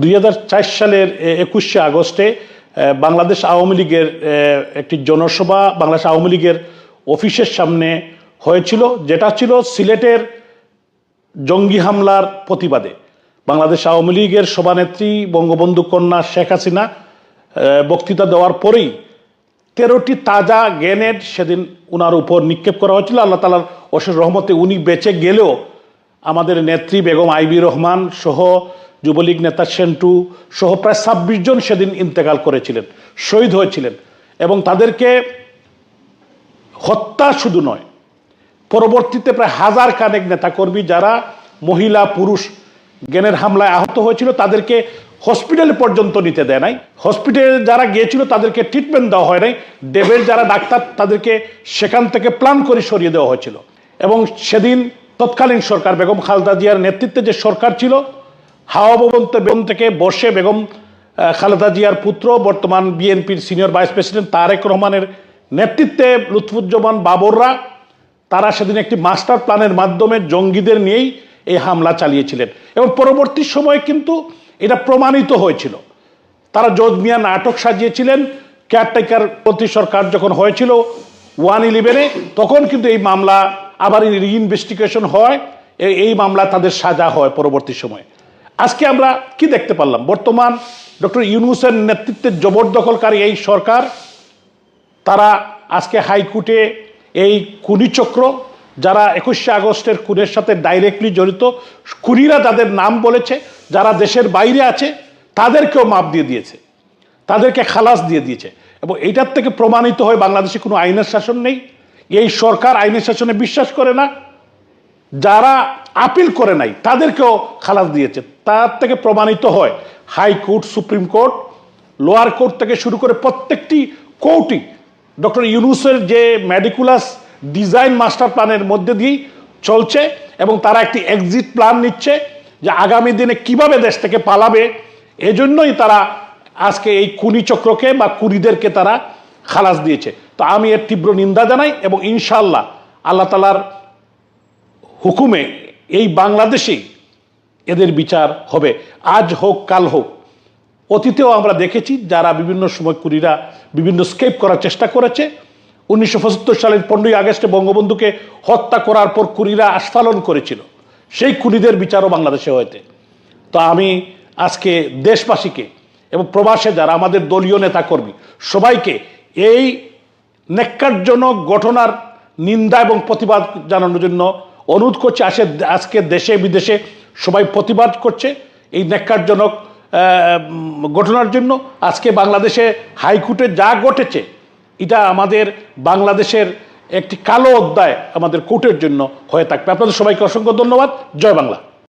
দুই হাজার চার সালের একুশে আগস্টে বাংলাদেশ আওয়ামী লীগের একটি জনসভা বাংলাদেশ আওয়ামী লীগের অফিসের সামনে হয়েছিল, যেটা ছিল সিলেটের জঙ্গি হামলার প্রতিবাদে। বাংলাদেশ আওয়ামী লীগের সভানেত্রী বঙ্গবন্ধু কন্যা শেখ হাসিনা বক্তৃতা দেওয়ার পরেই তেরোটি তাজা গ্রেনেড সেদিন উনার উপর নিক্ষেপ করা হয়েছিল। আল্লাহ তালার অশেষ রহমতে উনি বেঁচে গেলেও আমাদের নেত্রী বেগম আইবি রহমান সহ যুবলীগ নেতা সেন্টু সহ প্রায় ছাব্বিশ জন সেদিন ইন্তেকাল করেছিলেন, শহীদ হয়েছিলেন এবং তাদেরকে হত্যা শুধু নয়, পরবর্তীতে প্রায় হাজার কানেক নেতাকর্মী যারা মহিলা, পুরুষ জ্ঞানের হামলায় আহত হয়েছিল, তাদেরকে হসপিটালে পর্যন্ত নিতে দেয় নাই। হসপিটালে যারা গিয়েছিল, তাদেরকে ট্রিটমেন্ট দেওয়া হয় নাই। ডেবের যারা ডাক্তার, তাদেরকে সেখান থেকে প্ল্যান করে সরিয়ে দেওয়া হয়েছিল। এবং সেদিন তৎকালীন সরকার, বেগম খালেদা জিয়ার নেতৃত্বে যে সরকার ছিল হাওয়া ভবনতে বেগম থেকে বসে বেগম খালেদা জিয়ার পুত্র, বর্তমান বিএনপির সিনিয়র ভাইস প্রেসিডেন্ট তারেক রহমানের নেতৃত্বে লুৎফুজ্জামান বাবররা, তারা সেদিন একটি মাস্টার প্ল্যানের মাধ্যমে জঙ্গিদের নিয়েই এই হামলা চালিয়েছিলেন। এবং পরবর্তী সময়ে কিন্তু এটা প্রমাণিত হয়েছিল। তারা জোজ মিয়া নাটক সাজিয়েছিলেন কেয়ারটেকার প্রতি সরকার যখন হয়েছিল ওয়ান ইলেভেনে, তখন কিন্তু এই মামলা আবার রিইনভেস্টিগেশন হয় এই মামলা তাদের সাজা হয় পরবর্তী সময়ে। আজকে আমরা কি দেখতে পারলাম? বর্তমান ডক্টর ইউনুসের নেতৃত্বে জবরদখলকারী এই সরকার, তারা আজকে হাইকোর্টে এই চক্র যারা একুশে আগস্টের খুনের সাথে ডাইরেক্টলি জড়িত, খুনিরা তাদের নাম বলেছে, যারা দেশের বাইরে আছে, তাদেরকেও মাপ দিয়ে দিয়েছে, তাদেরকে খালাস দিয়ে দিয়েছে। এবং এইটার থেকে প্রমাণিত হয় বাংলাদেশে কোনো আইনের শাসন নেই। এই সরকার আইনের শাসনে বিশ্বাস করে না। যারা আপিল করে নাই, তাদেরকেও খালাস দিয়েছে। তার থেকে প্রমাণিত হয় high court supreme court, lower court থেকে শুরু করে প্রত্যেকটি কোর্টই ডক্টর ইউনুসের যে ম্যাডিকুলাস ডিজাইন মাস্টার প্ল্যানের মধ্যে দিয়েই চলছে এবং তারা একটি এক্সিট প্ল্যান নিচ্ছে যে আগামী দিনে কীভাবে দেশ থেকে পালাবে। এজন্যই তারা আজকে এই কুনি চক্রকে বা কুনিদেরকে তারা খালাস দিয়েছে। তো আমি এর তীব্র নিন্দা জানাই এবং ইনশাল্লাহ আল্লাহ তালার হুকুমে এই বাংলাদেশেই এদের বিচার হবে। আজ হোক, কাল হোক। অতীতেও আমরা দেখেছি যারা বিভিন্ন সময় কুড়িরা বিভিন্ন স্কেপ করার চেষ্টা করেছে। উনিশশো পঁচাত্তর সালের পনেরোই আগস্টে বঙ্গবন্ধুকে হত্যা করার পর কুড়িরা আস্ফালন করেছিল। সেই কুড়িদের বিচারও বাংলাদেশে হয়েছে। তো আমি আজকে দেশবাসীকে এবং প্রবাসে যারা আমাদের দলীয় নেতাকর্মী, সবাইকে এই নেককারজনক ঘটনার নিন্দা এবং প্রতিবাদ জানানোর জন্য অনুরোধ করছে আসে আজকে দেশে, বিদেশে সবাই প্রতিবাদ করছে এই ন্যাক্কারজনক ঘটনার জন্য। আজকে বাংলাদেশে হাইকোর্টে যা ঘটেছে, এটা আমাদের বাংলাদেশের একটি কালো অধ্যায় আমাদের কোর্টের জন্য হয়ে থাকবে। আপনাদের সবাইকে অসংখ্য ধন্যবাদ। জয় বাংলা।